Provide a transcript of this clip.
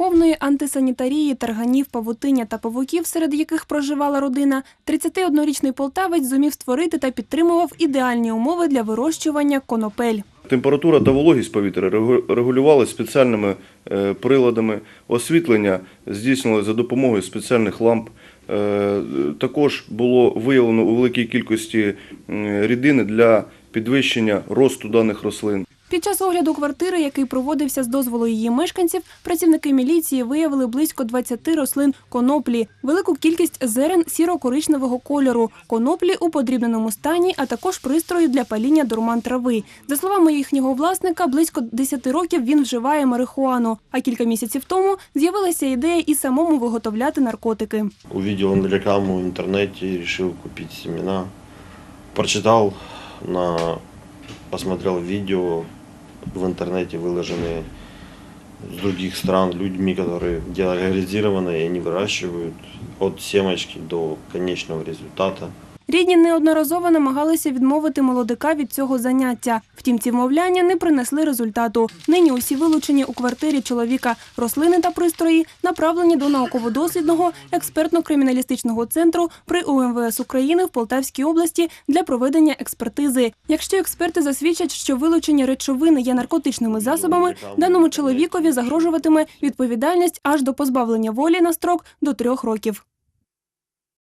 повної антисанітарії, тарганів, павутиння та павуків, серед яких проживала родина, 31-річний полтавець зумів створити та підтримував ідеальні умови для вирощування конопель. Температура та вологість повітря регу- регулювалися спеціальними е, приладами. Освітлення здійснювалося за допомогою спеціальних ламп. Е, Також було виявлено у великій кількості рідини для підвищення росту даних рослин. Під час огляду квартири, який проводився з дозволу її мешканців, працівники міліції виявили близько 20 рослин коноплі, велику кількість зерен сіро-коричневого кольору, коноплі у подрібненому стані, а також пристрої для паління дурман трави. За словами їхнього власника, близько 10 років він вживає марихуану. А кілька місяців тому з'явилася ідея і самому виготовляти наркотики. Увидел рекламу в интернете и решил купить семена. Прочитал, на... посмотрел видео в интернете, выложенные с других стран людьми, которые диагрозированы, и они выращивают от семечки до конечного результата. Рідні неодноразово намагалися відмовити молодика від цього заняття. Втім, ці вмовляння не принесли результату. Нині усі вилучені у квартирі чоловіка рослини та пристрої направлені до науково-дослідного експертно-криміналістичного центру при УМВС України в Полтавській області для проведення експертизи. Якщо експерти засвідчать, що вилучені речовини є наркотичними засобами, даному чоловікові загрожуватиме відповідальність аж до позбавлення волі на строк до трьох років.